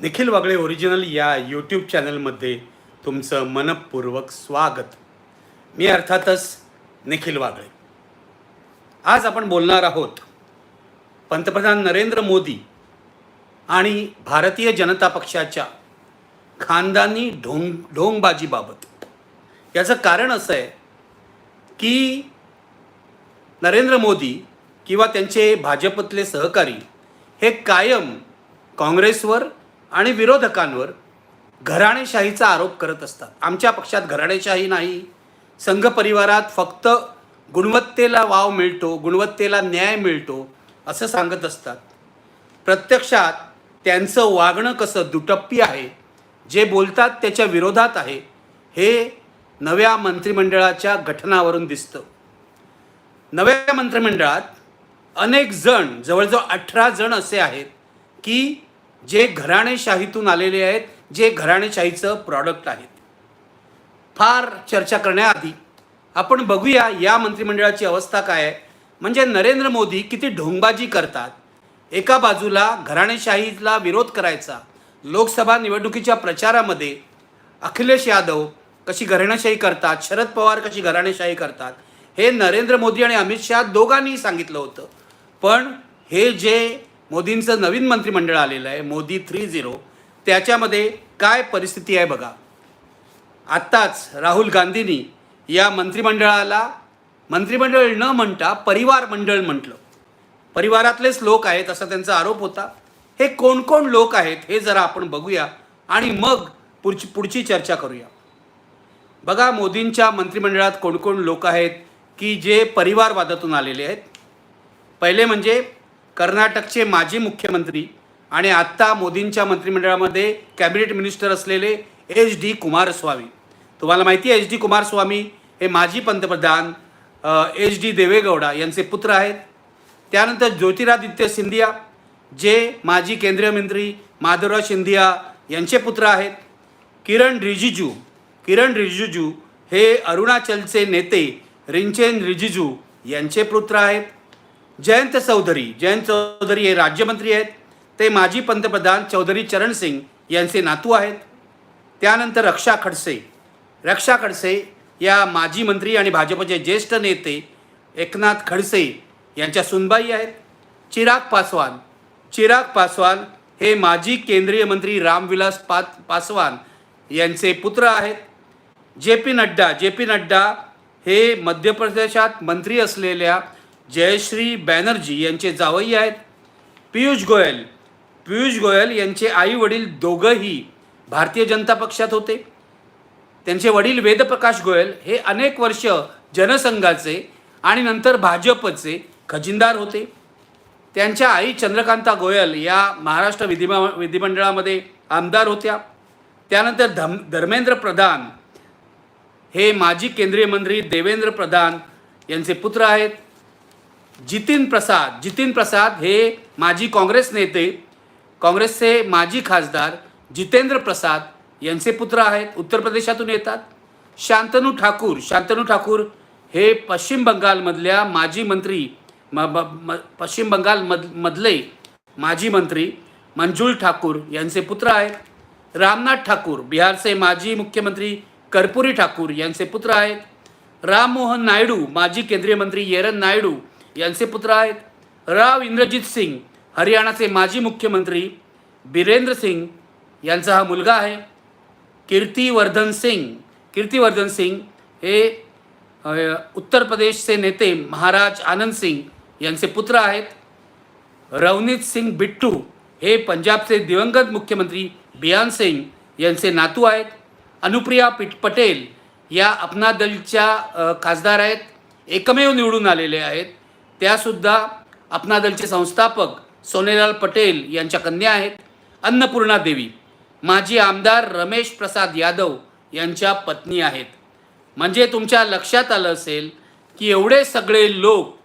Nikhil Wagle original या YouTube चॅनलमध्ये तुमचं मनपूर्वक स्वागत. मी अर्थातच निखिल वागळे. आज आपण बोलणार आहोत पंतप्रधान नरेंद्र मोदी आणि भारतीय जनता पक्षाच्या खानदानी ढोंग ढोंगबाजीबाबत. याचं कारण असं आहे की नरेंद्र मोदी किंवा त्यांचे भाजपतले सहकारी हे कायम काँग्रेसवर आणि विरोधकांवर घराणेशाहीचा आरोप करत असतात. आमच्या पक्षात घराणेशाही नाही. संघ परिवारात फक्त गुणवत्तेला वाव मिळतो गुणवत्तेला न्याय मिळतो असं सांगत असतात. प्रत्यक्षात त्यांचं वागणं कसं दुटप्पी आहे जे बोलतात त्याच्या विरोधात आहे हे नव्या मंत्रिमंडळाच्या गठनावरून दिसतं. नव्या मंत्रिमंडळात अनेक जण जवळजवळ अठरा जण असे आहेत की जे घराणेशाहीतून आलेले आहेत जे घराणेशाहीचं प्रॉडक्ट आहेत. फार चर्चा करण्याआधी आपण बघूया या मंत्रिमंडळाची अवस्था काय आहे. म्हणजे नरेंद्र मोदी किती ढोंगबाजी करतात. एका बाजूला घराणेशाहीला विरोध करायचा लोकसभा निवडणुकीच्या प्रचारामध्ये अखिलेश यादव कशी घराणेशाही करतात शरद पवार कशी घराणेशाही करतात हे नरेंद्र मोदी आणि अमित शहा दोघांनी सांगितलं होतं. पण हे जे मोदींचं नवीन मंत्रिमंडळ आलेलं आहे मोदी थ्री झिरो. त्याच्यामध्ये काय परिस्थिती आहे बघा. आत्ताच राहुल गांधींनी या मंत्रिमंडळाला मंत्रिमंडळ न म्हणता परिवार मंडळ म्हटलं. परिवारातलेच लोक आहेत असा त्यांचा आरोप होता. हे कोण कोण लोक आहेत हे जरा आपण बघूया आणि मग पुढची पुढची चर्चा करूया. बघा मोदींच्या मंत्रिमंडळात कोण कोण लोक आहेत की जे परिवारवादातून आलेले आहेत? पहिले म्हणजे कर्नाटकचे माजी मुख्यमंत्री आणि आत्ता मोदींच्या मंत्रिमंडळामध्ये कॅबिनेट मिनिस्टर असलेले एच डी कुमारस्वामी. तुम्हाला माहिती आहे एच डी कुमारस्वामी हे माजी पंतप्रधान एच डी देवेगौडा यांचे पुत्र आहेत. त्यानंतर ज्योतिरादित्य सिंधिया जे माजी केंद्रीय मंत्री माधवराव सिंधिया यांचे पुत्र आहेत. किरण रिजिजू किरण रिजिजू हे अरुणाचलचे नेते रिंचेन रिजिजू यांचे पुत्र आहेत. जयंत चौधरी. जयंत चौधरी हे राज्यमंत्री आहेत. ते माजी पंतप्रधान चौधरी चरण सिंग यांचे नातू आहेत. त्यानंतर रक्षा खडसे. रक्षा खडसे या माजी मंत्री आणि भाजपचे ज्येष्ठ नेते एकनाथ खडसे यांच्या सुनबाई आहेत. चिराग पासवान. चिराग पासवान हे माजी केंद्रीय मंत्री रामविलास पा पासवान यांचे पुत्र आहेत. J P Nadda. J P Nadda हे मध्य प्रदेशात मंत्री असलेल्या जयश्री बॅनर्जी यांचे जावई आहेत. पियुष गोयल. पियुष गोयल यांचे आई वडील दोघंही भारतीय जनता पक्षात होते. त्यांचे वडील वेदप्रकाश गोयल हे अनेक वर्ष जनसंघाचे आणि नंतर भाजपचे खजिनदार होते. त्यांच्या आई चंद्रकांता गोयल या महाराष्ट्र विधिमा विधिमंडळामध्ये आमदार होत्या. त्यानंतर धम धर्मेंद्र प्रधान हे माजी केंद्रीय मंत्री देवेंद्र प्रधान यांचे पुत्र आहेत. जितीन प्रसाद जितीन प्रसाद हे माजी काँग्रेस नेते काँग्रेसचे माजी खासदार जितेंद्र प्रसाद यांचे पुत्र आहेत उत्तर प्रदेशातून येतात. शांतनू ठाकूर शांतनू ठाकूर हे पश्चिम बंगालमधल्या माजी मंत्री म म, म- पश्चिम बंगाल मध मधले माजी मंत्री मंजुल ठाकूर यांचे पुत्र आहेत. रामनाथ ठाकूर बिहारचे माजी मुख्यमंत्री कर्पुरी ठाकूर यांचे पुत्र आहेत. राममोहन नायडू माजी केंद्रीय मंत्री येरन नायडू यांचे पुत्र आहेत. राव इंद्रजित सिंग हरियाणाचे माजी मुख्यमंत्री बिरेंद्र सिंग यांचा हा मुलगा आहे. कीर्तिवर्धन सिंग कीर्तिवर्धन सिंग हे उत्तर प्रदेशचे नेते महाराज आनंद सिंग यांचे पुत्र आहेत. रवनीत सिंग बिट्टू हे पंजाबचे दिवंगत मुख्यमंत्री बियान सिंग यांचे नातू आहेत. अनुप्रिया पिट पटेल या अपना दलच्या खासदार आहेत. एकमेव निवडून आलेले आहेत. त्यासुद्धा अपना दलचे संस्थापक सोनेलाल पटेल यांच्या कन्या आहेत अन्नपूर्णा देवी. माजी आमदार रमेश प्रसाद यादव यांच्या पत्नी आहेत. म्हणजे तुमच्या लक्षात आलं असेल की एवढे सगळे लोक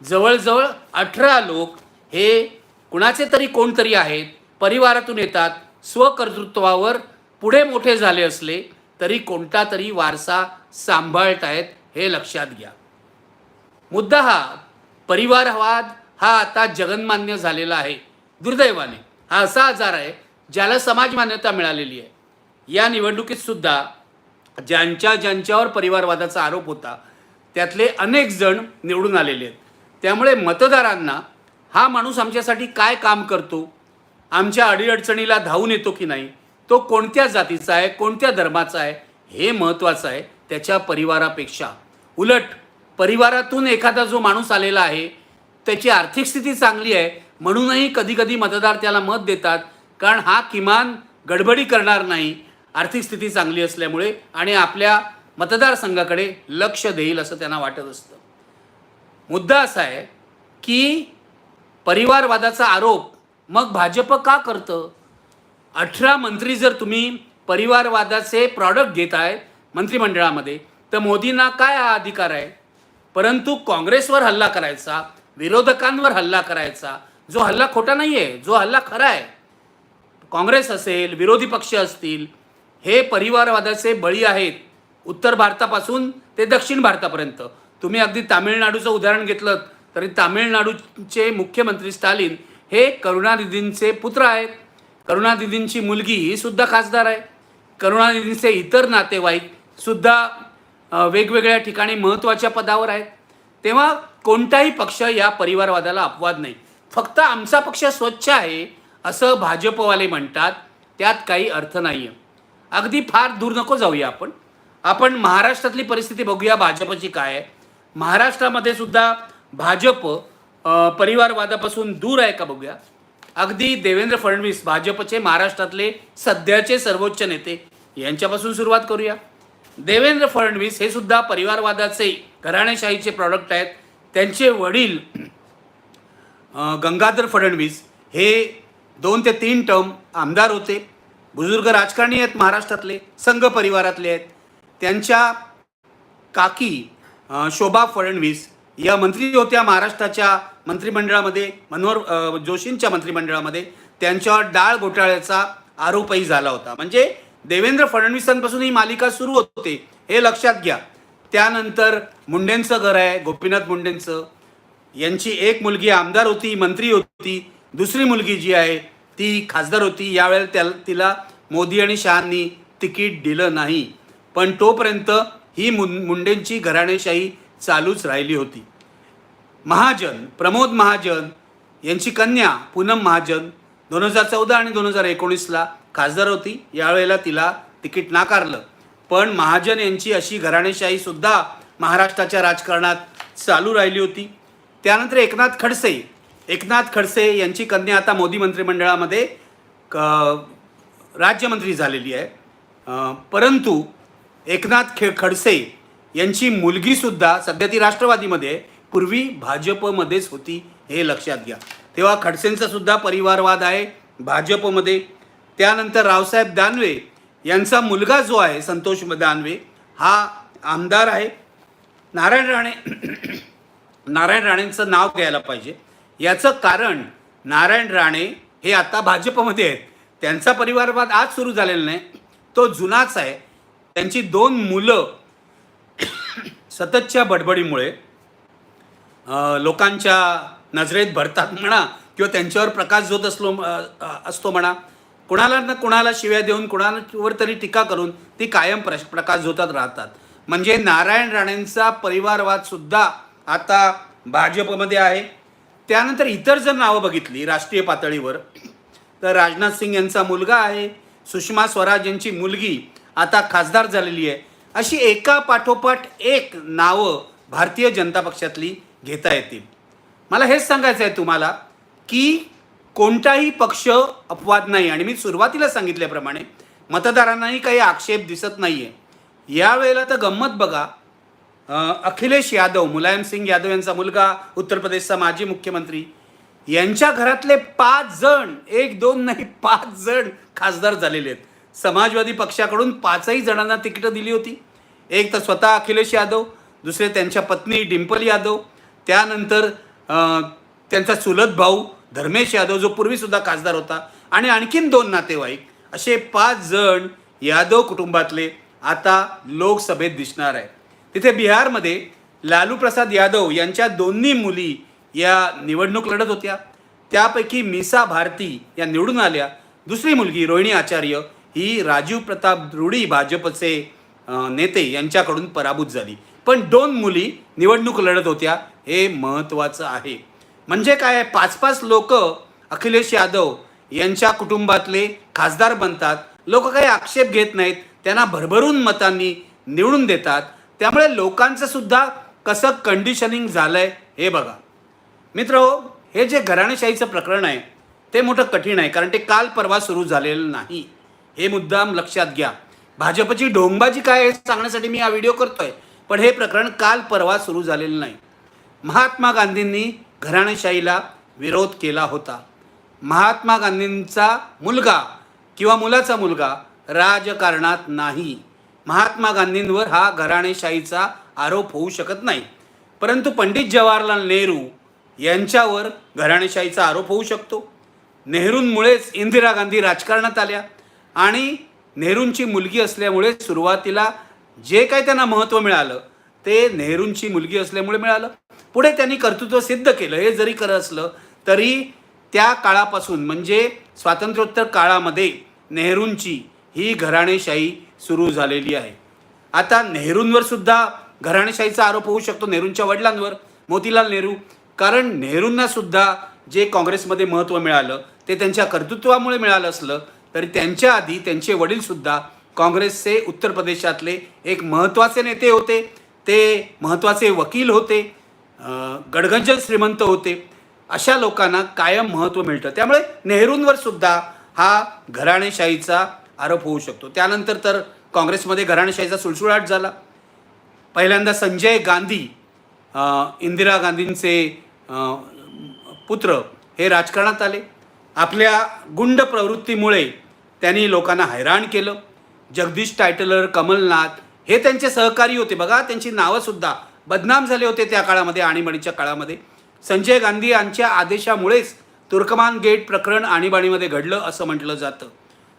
जवळजवळ अठरा लोक हे कुणाचे तरी कोणतरी आहेत परिवारातून येतात स्वकर्तृत्वावर पुढे मोठे झाले असले तरी कोणता तरी वारसा सांभाळत आहेत हे लक्षात घ्या. मुद्दा हा परिवारवाद हा आता जगनमान्य झालेला आहे. दुर्दैवाने हा असा आजार आहे ज्याला समाज मान्यता मिळालेली आहे. या निवडणुकीत सुद्धा ज्यांच्या ज्यांच्यावर परिवारवादाचा आरोप होता त्यातले अनेक जण निवडून आलेले आहेत. त्यामुळे मतदारांना हा माणूस आमच्यासाठी काय काम करतो आमच्या अडीअडचणीला धावून येतो की नाही तो कोणत्या जातीचा आहे कोणत्या धर्माचा आहे हे महत्त्वाचं आहे त्याच्या परिवारापेक्षा. उलट परिवारातून एखादा जो माणूस आलेला आहे त्याची आर्थिक स्थिती चांगली आहे म्हणूनही कधीकधी मतदार त्याला मत देतात कारण हा किमान गडबडी करणार नाही. आर्थिक स्थिती चांगली असल्यामुळे आणि आपल्या मतदारसंघाकडे लक्ष देईल असं त्यांना वाटत असतं. मुद्दा असा आहे की परिवारवादाचा आरोप मग भाजप का करतं? अठरा मंत्री जर तुम्ही परिवारवादाचे प्रॉडक्ट घेत आहेत मंत्रिमंडळामध्ये तर मोदींना काय हा अधिकार आहे? परंतु काँग्रेसवर हल्ला करायचा विरोधकांवर हल्ला करायचा जो हल्ला खोटा नाही आहे जो हल्ला खरा आहे. काँग्रेस असेल विरोधी पक्ष असतील हे परिवारवादाचे बळी आहेत उत्तर भारतापासून ते दक्षिण भारतापर्यंत. तुम्ही अगदी तामिळनाडूचं उदाहरण घेतलं तरी तामिळनाडूचे मुख्यमंत्री स्टालिन हे करुणानिधींचे पुत्र आहेत. करुणानिधींची मुलगी ही सुद्धा खासदार आहे. करुणानिधींचे इतर नातेवाईक सुद्धा वेगवेगळ्या ठिकाणी महत्त्वाच्या पदावर आहेत. तेव्हा कोणताही पक्ष या परिवारवादाला अपवाद नाही. फक्त आमचा पक्ष स्वच्छ आहे असं भाजपवाले म्हणतात त्यात काही अर्थ नाही आहे अगदी फार दूर नको जाऊया आपण. आपण महाराष्ट्रातली परिस्थिती बघूया भाजपची काय आहे. महाराष्ट्रामध्ये सुद्धा भाजप परिवारवादापासून दूर आहे का बघूया. अगदी देवेंद्र फडणवीस भाजपचे महाराष्ट्रातले सध्याचे सर्वोच्च नेते यांच्यापासून सुरुवात करूया. देवेंद्र फडणवीस हे सुद्धा परिवारवादाचे घराणेशाहीचे प्रॉडक्ट आहेत. त्यांचे वडील गंगाधर फडणवीस हे दोन ते तीन टर्म आमदार होते. बुजुर्ग राजकारणी आहेत महाराष्ट्रातले संघ परिवारातले आहेत. त्यांच्या काकी शोभा फडणवीस या मंत्री होत्या महाराष्ट्राच्या मंत्रिमंडळामध्ये मनोहर जोशींच्या मंत्रिमंडळामध्ये. त्यांच्यावर डाळ घोटाळ्याचा आरोपही झाला होता. म्हणजे देवेंद्र फडणवीसांपासून ही मालिका सुरू होते हे लक्षात घ्या. त्यानंतर मुंडेंचं घर आहे गोपीनाथ मुंडेंचं. यांची एक मुलगी आमदार होती मंत्री होती दुसरी मुलगी जी आहे ती खासदार होती. यावेळेला त्या तिला मोदी आणि शहांनी तिकीट दिलं नाही. पण तोपर्यंत ही मुं मुंडेंची घराणेशाही चालूच राहिली होती. महाजन प्रमोद महाजन यांची कन्या पूनम महाजन दोन हजार चौदा आणि दोन हजार एकोणीसला खासदार होती. यावेळेला तिला तिकीट नाकारलं. पण महाजन यांची अशी घराणेशाही सुद्धा महाराष्ट्राच्या राजकारणात चालू राहिली होती. त्यानंतर एकनाथ खडसे एकनाथ खडसे यांची कन्या आता मोदी मंत्रिमंडळामध्ये क राज्यमंत्री झालेली आहे. परंतु एकनाथ खे खडसे यांची मुलगीसुद्धा सध्या ती राष्ट्रवादीमध्ये पूर्वी भाजपमध्येच होती हे लक्षात घ्या. तेव्हा खडसेंचा सुद्धा परिवारवाद आहे. भाजपमध्ये त्यानंतर रावसाहेब दानवे यांचा मुलगा जो आहे संतोष दानवे हा आमदार आहे. नारायण राणे नारायण राणेंचं नाव घ्यायला पाहिजे. याचं कारण नारायण राणे हे आता भाजपमध्ये आहेत. त्यांचा परिवारवाद आज सुरू झालेला नाही. तो जुनाच आहे. त्यांची दोन मुलं सततच्या बडबडीमुळे लोकांच्या नजरेत भरतात म्हणा किंवा त्यांच्यावर प्रकाश जोत असलो असतो म्हणा. कुणाला ना कुणाला शिव्या देऊन कुणावर तरी टीका करून ती कायम प्रश प्रकाश झोतात राहतात. म्हणजे नारायण राणेंचा परिवारवाद सुद्धा आता भाजपमध्ये आहे. त्यानंतर इतर जर नावं बघितली राष्ट्रीय पातळीवर तर राजनाथ सिंग यांचा मुलगा आहे सुषमा स्वराज यांची मुलगी आता खासदार झालेली आहे. अशी एका पाठोपाठ एक नावं भारतीय जनता पक्षातली घेता येतील. मला हेच सांगायचं आहे तुम्हाला की कोणताही पक्ष अपवाद नाही. आणि मी सुरुवातीला सांगितल्याप्रमाणे मतदारांनाही काही आक्षेप दिसत नाही आहे यावेळेला तर गंमत बघा. अखिलेश यादव मुलायम सिंग यादव यांचा मुलगा उत्तर प्रदेशचा माजी मुख्यमंत्री यांच्या घरातले पाच जण एक दोन नाही पाच जण खासदार झालेले आहेत. समाजवादी पक्षाकडून पाचही जणांना तिकीटं दिली होती. एक तर स्वतः अखिलेश यादव दुसरे त्यांच्या पत्नी डिंपल यादव त्यानंतर त्यांचा चुलत भाऊ धर्मेश यादव जो पूर्वीसुद्धा खासदार होता आणि आणखीन दोन नातेवाईक असे पाच जण यादव कुटुंबातले आता लोकसभेत दिसणार आहे तिथे बिहारमध्ये लालू प्रसाद यादव यांच्या दोन्ही मुली या निवडणूक लढत होत्या. त्यापैकी मिसा भारती या निवडून आल्या. दुसरी मुलगी रोहिणी आचार्य ही राजीव प्रताप रूढी भाजपचे नेते यांच्याकडून पराभूत झाली. पण दोन मुली निवडणूक लढत होत्या हे महत्त्वाचं आहे. म्हणजे काय पाच पाच लोक अखिलेश यादव यांच्या कुटुंबातले खासदार बनतात. लोक काही आक्षेप घेत नाहीत. त्यांना भरभरून मतांनी निवडून देतात. त्यामुळे लोकांचं सुद्धा कसं कंडिशनिंग झालंय हे बघा. मित्र हे जे घराणेशाहीचं प्रकरण आहे ते मोठं कठीण आहे कारण ते काल परवा सुरू झालेलं नाही. हे मुद्दाम लक्षात घ्या. भाजपची ढोंगबाजी काय आहे सांगण्यासाठी मी हा व्हिडिओ करतोय पण हे प्रकरण काल परवा सुरू झालेलं नाही. महात्मा गांधींनी घराणेशाहीला विरोध केला होता. महात्मा गांधींचा मुलगा किंवा मुलाचा मुलगा राजकारणात नाही. महात्मा गांधींवर हा घराणेशाहीचा आरोप होऊ शकत नाही. परंतु पंडित जवाहरलाल नेहरू यांच्यावर घराणेशाहीचा आरोप होऊ शकतो. नेहरूंमुळेच इंदिरा गांधी राजकारणात आल्या आणि नेहरूंची मुलगी असल्यामुळे सुरुवातीला जे काही त्यांना महत्त्व मिळालं ते नेहरूंची मुलगी असल्यामुळे मिळालं. पुढे त्यांनी कर्तृत्व सिद्ध केलं. हे जरी खरं असलं तरी त्या काळापासून म्हणजे स्वातंत्र्योत्तर काळामध्ये नेहरूंची ही घराणेशाही सुरू झालेली आहे. आता नेहरूंवर सुद्धा घराणेशाहीचा आरोप होऊ शकतो नेहरूंच्या वडिलांवर मोतीलाल नेहरू. कारण नेहरूंना सुद्धा जे काँग्रेसमध्ये महत्त्व मिळालं ते त्यांच्या कर्तृत्वामुळे मिळालं असलं तरी त्यांच्या आधी त्यांचे वडीलसुद्धा काँग्रेसचे उत्तर प्रदेशातले एक महत्त्वाचे नेते होते. ते महत्त्वाचे वकील होते. गडगंजन श्रीमंत होते. अशा लोकांना कायम महत्त्व मिळतं. त्यामुळे नेहरूंवर सुद्धा हा घराणेशाहीचा आरोप होऊ शकतो. त्यानंतर तर काँग्रेसमध्ये घराणेशाहीचा सुळसुळाट झाला. पहिल्यांदा संजय गांधी इंदिरा गांधींचे पुत्र हे राजकारणात आले. आपल्या गुंड प्रवृत्तीमुळे त्यांनी लोकांना हैराण केलं. जगदीश टायटलर कमलनाथ हे त्यांचे सहकारी होते. बघा त्यांची नावंसुद्धा बदनाम झाले होते त्या काळामध्ये आणीबाणीच्या काळामध्ये. संजय गांधी यांच्या आदेशामुळेच तुर्कमान गेट प्रकरण आणीबाणीमध्ये घडलं असं म्हटलं जातं.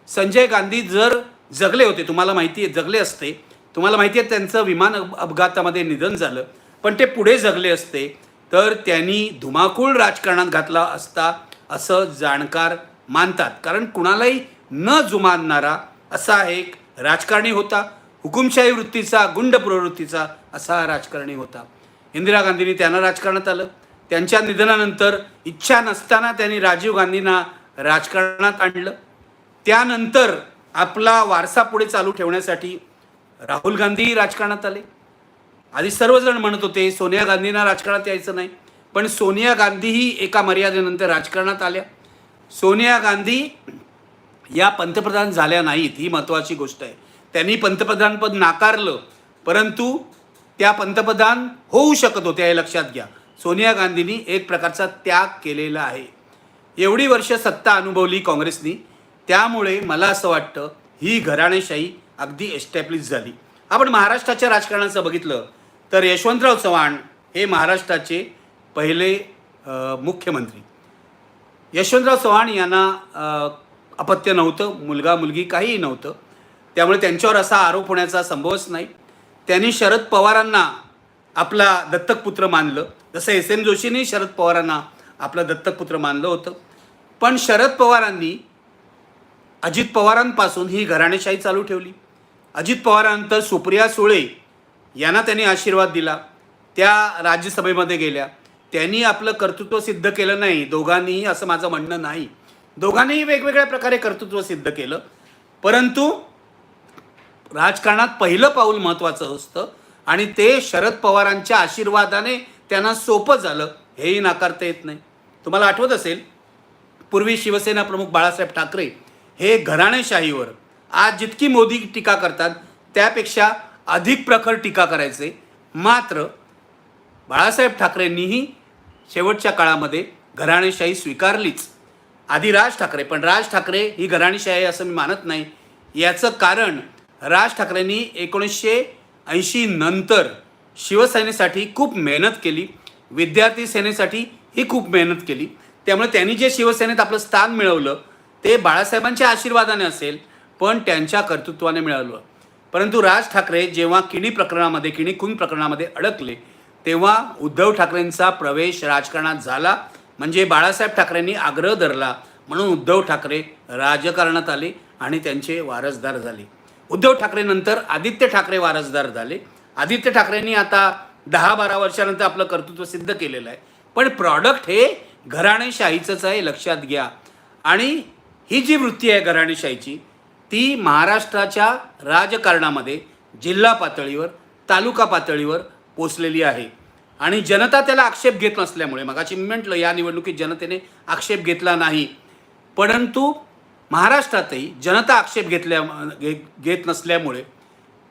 संजय गांधी जर जगले होते तुम्हाला माहिती आहे जगले असते. तुम्हाला माहिती आहे त्यांचं विमान अपघातामध्ये निधन झालं. पण ते पुढे जगले असते. तर त्यांनी धुमाकूळ राजकारणात घातला असता असं जाणकार मानतात. कारण कुणालाही न जुमानणारा असा एक राजकारणी होता. हुकुमशाही वृत्तीचा गुंड प्रवृत्तीचा असा हा राजकारणी होता. इंदिरा गांधींनी त्यांना राजकारणात आलं. त्यांच्या निधनानंतर इच्छा नसताना त्यांनी राजीव गांधींना राजकारणात आणलं. त्यानंतर आपला वारसा पुढे चालू ठेवण्यासाठी राहुल गांधी राजकारणात आले. आधी सर्वजण म्हणत होते सोनिया गांधींना राजकारणात यायचं नाही. पण सोनिया गांधीही एका मर्यादेनंतर राजकारणात आल्या. सोनिया गांधी या पंतप्रधान झाल्या नाहीत ही महत्त्वाची गोष्ट आहे. त्यांनी पंतप्रधानपद नाकारलं परंतु त्या पंतप्रधान होऊ शकत होत्या हे लक्षात घ्या. सोनिया गांधींनी एक प्रकारचा त्याग केलेला आहे. एवढी वर्ष सत्ता अनुभवली काँग्रेसनी त्यामुळे मला असं वाटतं ही घराणेशाही अगदी एस्टॅब्लिश झाली. आपण महाराष्ट्राच्या राजकारणाचं बघितलं तर यशवंतराव चव्हाण हे महाराष्ट्राचे पहिले मुख्यमंत्री. यशवंतराव चव्हाण यांना अपत्य नव्हतं मुलगा मुलगी काहीही नव्हतं. त्यामुळे त्यांच्यावर असा आरोप होण्याचा संभवच नाही. त्यांनी शरद पवारांना आपला दत्तक पुत्र मानलं. जसं एस एम जोशींनी शरद पवारांना आपलं दत्तक पुत्र मानलं होतं. पण शरद पवारांनी अजित पवारांपासून ही घराणेशाही चालू ठेवली. अजित पवारांनंतर सुप्रिया सुळे यांना त्यांनी आशीर्वाद दिला. त्या राज्यसभेमध्ये गेल्या. त्यांनी आपलं कर्तृत्व सिद्ध केलं नाही. दोघांनीही असं माझं म्हणणं नाही. दोघांनीही वेगवेगळ्या प्रकारे कर्तृत्व सिद्ध केलं. परंतु राजकारणात पहिलं पाऊल महत्त्वाचं असतं आणि ते शरद पवारांच्या आशीर्वादाने त्यांना सोपं झालं. हेही नाकारता येत नाही. तुम्हाला आठवत असेल पूर्वी शिवसेना प्रमुख बाळासाहेब ठाकरे हे घराणेशाहीवर आज जितकी मोदी टीका करतात त्यापेक्षा अधिक प्रखर टीका करायचे. मात्र बाळासाहेब ठाकरेंनीही शेवटच्या काळामध्ये घराणेशाही स्वीकारलीच. आधी राज ठाकरे पण राज ठाकरे ही घराणेशाही असं मी मानत नाही. याचं कारण राज ठाकरेंनी एकोणीसशे ऐंशी नंतर शिवसेनेसाठी खूप मेहनत केली. विद्यार्थी सेनेसाठी ही खूप मेहनत केली. त्यामुळे त्यांनी जे शिवसेनेत आपलं स्थान मिळवलं ते बाळासाहेबांच्या आशीर्वादाने असेल पण त्यांच्या कर्तृत्वाने मिळवलं परंतु राज ठाकरे जेव्हा किणी प्रकरणामध्ये किणी खून प्रकरणामध्ये अडकले तेव्हा उद्धव ठाकरेंचा प्रवेश राजकारणात झाला. म्हणजे बाळासाहेब ठाकरेंनी आग्रह धरला म्हणून उद्धव ठाकरे राजकारणात आले आणि त्यांचे वारसदार झाले. उद्धव ठाकरेनंतर आदित्य ठाकरे वारसदार झाले. आदित्य ठाकरेंनी आता दहा बारा वर्षानंतर आपलं कर्तृत्व सिद्ध केलेलं आहे. पण प्रॉडक्ट हे घराणेशाहीचंच आहे लक्षात घ्या. आणि ही जी वृत्ती आहे घराणेशाहीची ती महाराष्ट्राच्या राजकारणामध्ये जिल्हा पातळीवर तालुका पातळीवर पोचलेली आहे. आणि जनता त्याला आक्षेप घेत नसल्यामुळे मगाशी म्हटलं या निवडणुकीत जनतेने आक्षेप घेतला नाही. परंतु महाराष्ट्रातही जनता आक्षेप घेतल्या घेत नसल्यामुळे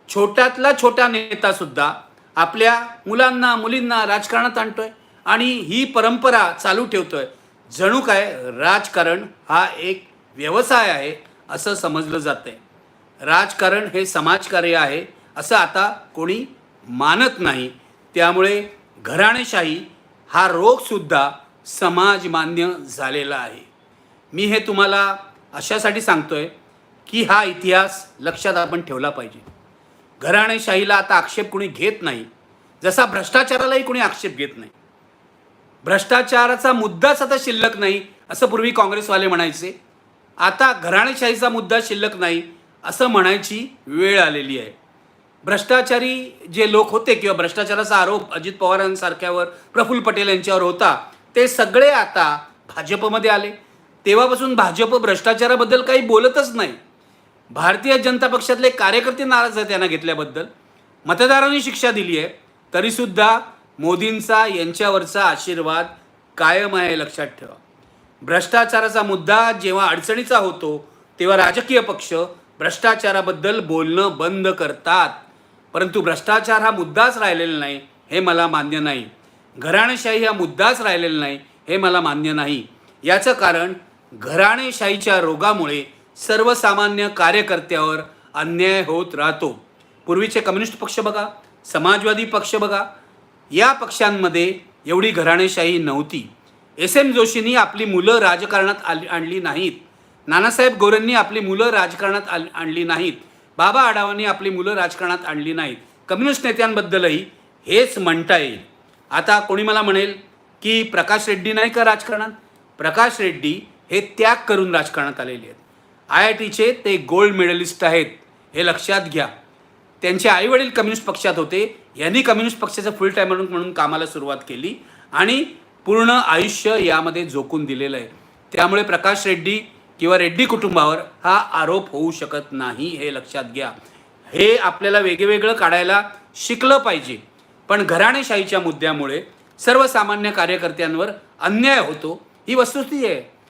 छोट्यातला छोटा नेतासुद्धा आपल्या मुलांना मुलींना राजकारणात आणतोय आणि ही परंपरा चालू ठेवतोय. जणू काय राजकारण हा एक व्यवसाय आहे असं समजलं जातंय. राजकारण हे समाजकार्य आहे असं आता कोणी मानत नाही. त्यामुळे घराणेशाही हा रोगसुद्धा समाजमान्य झालेला आहे. मी हे तुम्हाला अशासाठी सांगतोय की हा इतिहास लक्षात आपण ठेवला पाहिजे. घराणेशाहीला आता आक्षेप कोणी घेत नाही जसा भ्रष्टाचारालाही कोणी आक्षेप घेत नाही. भ्रष्टाचाराचा मुद्दाच आता शिल्लक नाही असं पूर्वी काँग्रेसवाले म्हणायचे. आता घराणेशाहीचा मुद्दा शिल्लक नाही असं म्हणायची वेळ आलेली आहे. भ्रष्टाचारी जे लोक होते किंवा भ्रष्टाचाराचा आरोप अजित पवारांसारख्यावर प्रफुल्ल पटेल यांच्यावर होता ते सगळे आता भाजपमध्ये आले. तेव्हापासून भाजप भ्रष्टाचाराबद्दल काही बोलतच नाही. भारतीय जनता पक्षातले कार्यकर्ते नाराज आहेत त्यांना घेतल्याबद्दल. मतदारांनी शिक्षा दिली आहे. तरीसुद्धा मोदींचा यांच्यावरचा आशीर्वाद कायम आहे लक्षात ठेवा. भ्रष्टाचाराचा मुद्दा जेव्हा अडचणीचा होतो तेव्हा राजकीय पक्ष भ्रष्टाचाराबद्दल बोलणं बंद करतात. परंतु भ्रष्टाचार हा मुद्दाच राहिलेला नाही हे मला मान्य नाही. घराणेशाही हा मुद्दाच राहिलेला नाही हे मला मान्य नाही. याचं कारण घराणेशाहीच्या रोगामुळे सर्वसामान्य कार्यकर्त्यावर अन्याय होत राहतो. पूर्वीचे कम्युनिस्ट पक्ष बघा समाजवादी पक्ष बघा या पक्षांमध्ये एवढी घराणेशाही नव्हती. एस एम जोशींनी आपली मुलं राजकारणात आली आणली नाहीत. नानासाहेब गोरेंनी आपली मुलं राजकारणात आल आणली नाहीत. बाबा आढावांनी आपली मुलं राजकारणात आणली नाहीत. कम्युनिस्ट नेत्यांबद्दलही हेच म्हणता येईल. आता कोणी मला म्हणेल की प्रकाश रेड्डी नाही का राजकारणात? प्रकाश रेड्डी हे त्याग करून राजकारणात आलेले आहेत. आय आय टीचे ते गोल्ड मेडलिस्ट आहेत हे लक्षात घ्या. त्यांचे आईवडील कम्युनिस्ट पक्षात होते यांनी कम्युनिस्ट पक्षाचं फुल टायमर म्हणून कामाला सुरुवात केली आणि पूर्ण आयुष्य यामध्ये झोकून दिलेलं आहे. त्यामुळे प्रकाश रेड्डी किंवा रेड्डी कुटुंबावर हा आरोप होऊ शकत नाही हे लक्षात घ्या. हे आपल्याला वेगवेगळं काढायला शिकलं पाहिजे. पण घराणेशाहीच्या मुद्द्यामुळे सर्वसामान्य कार्यकर्त्यांवर अन्याय होतो ही वस्तुस्थिती आहे.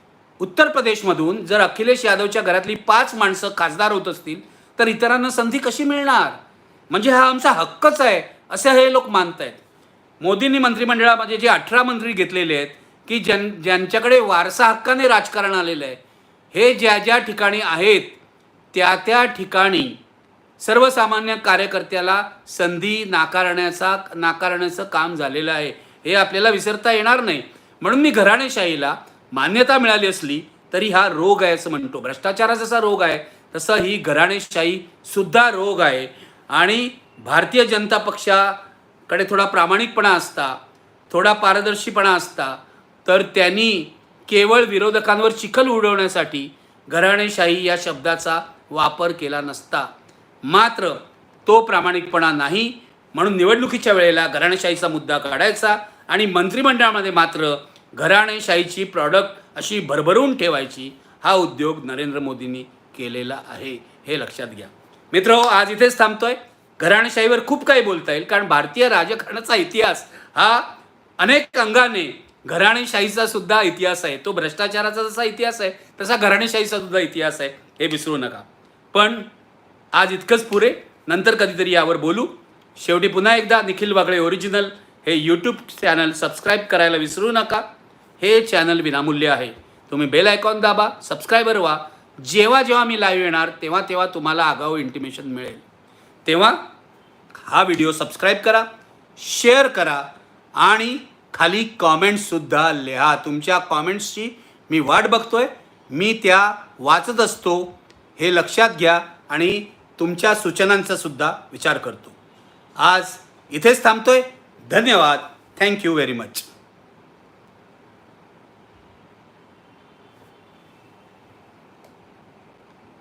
उत्तर प्रदेशमधून जर अखिलेश यादवच्या घरातली पाच माणसं खासदार होत असतील तर इतरांना संधी कशी मिळणार? म्हणजे हा आमचा हक्कच आहे असे हे लोक मानत आहेत मोदींनी मंत्रिमंडळामध्ये जे अठरा मंत्री घेतलेले आहेत की ज्यां ज्यांच्याकडे वारसा हक्काने राजकारण आलेलं आहे हे ज्या ज्या ठिकाणी आहेत त्या त्या ठिकाणी सर्वसामान्य कार्यकर्त्याला संधी नाकारण्याचा नाकारण्याचं काम झालेलं आहे हे आपल्याला विसरता येणार नाही. म्हणून मी घराणेशाहीला मान्यता मिळाली असली तरी हा रोग आहे असं म्हणतो. भ्रष्टाचारा जसा रोग आहे तसा ही घराणेशाही सुद्धा रोग आहे. आणि भारतीय जनता पक्षाकडे थोडा प्रामाणिकपणा असता थोडा पारदर्शीपणा असता तर त्यांनी केवळ विरोधकांवर चिखल उडवण्यासाठी घराणेशाही या शब्दाचा वापर केला नसता. मात्र तो प्रामाणिकपणा नाही म्हणून निवडणुकीच्या वेळेला घराणेशाहीचा मुद्दा काढायचा आणि मंत्रिमंडळामध्ये मात्र घराणेशाहीची प्रॉडक्ट अशी भरभरून ठेवायची हा उद्योग नरेंद्र मोदींनी केलेला आहे हे लक्षात घ्या. मित्र हो, आज इथेच थांबतोय. घराणेशाहीवर खूप काही बोलता येईल कारण भारतीय राजकारणाचा इतिहास हा अनेक अंगाने घराणेशाहीचा सुद्धा इतिहास आहे. तो भ्रष्टाचाराचा जसा इतिहास आहे तसा घराणेशाहीचा सुद्धा इतिहास आहे हे विसरू नका. पण आज इतकंच पुरे. नंतर कधीतरी यावर बोलू. शेवटी पुन्हा एकदा निखिल वागळे ओरिजिनल हे यूट्यूब चॅनल सबस्क्राईब करायला विसरू नका. हे चॅनल विनामूल्य आहे. तुम्ही बेल आयकॉन दाबा सबस्क्रायबर व्हा. जेव्हा जेव्हा मी लाईव्ह येणार तेव्हा तेव्हा तुम्हाला आगाऊ इंटिमेशन मिळेल. तेव्हा हा व्हिडिओ सबस्क्राईब करा शेअर करा आणि खाली कॉमेंट्ससुद्धा लिहा. तुमच्या कॉमेंट्सची मी वाट बघतोय. मी त्या वाचत असतो. हे लक्षात घ्या आणि तुमच्या सूचनांचा सुद्धा विचार करतो. आज इथेच थांबतोय. धन्यवाद. Thank you very much